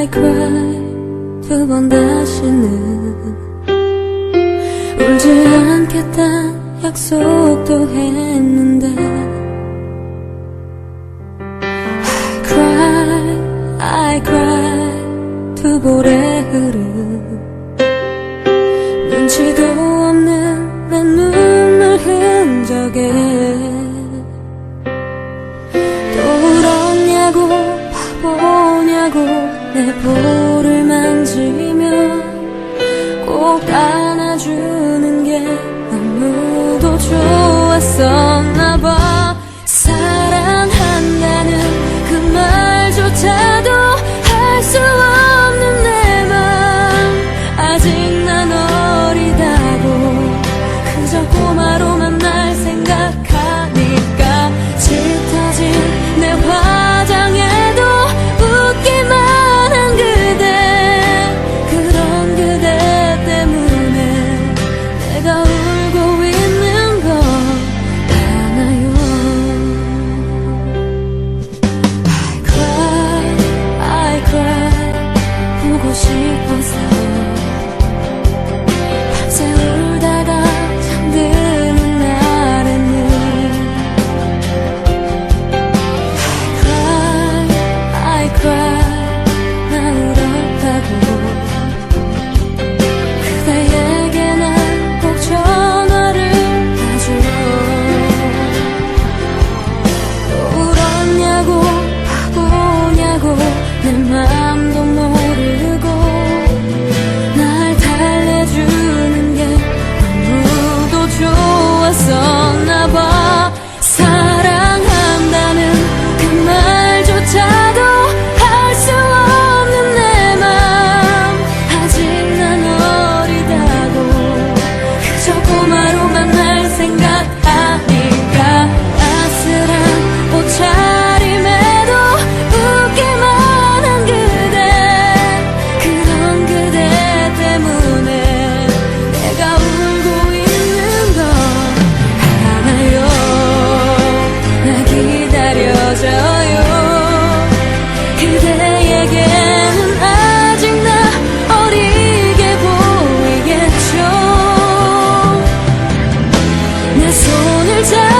I cry 두 번 다시는 울지 않겠다 약속도 했는데. I cry I cry. 두 볼의 흐름. 눈치도 없는 내 눈물 흔적에 손을 잡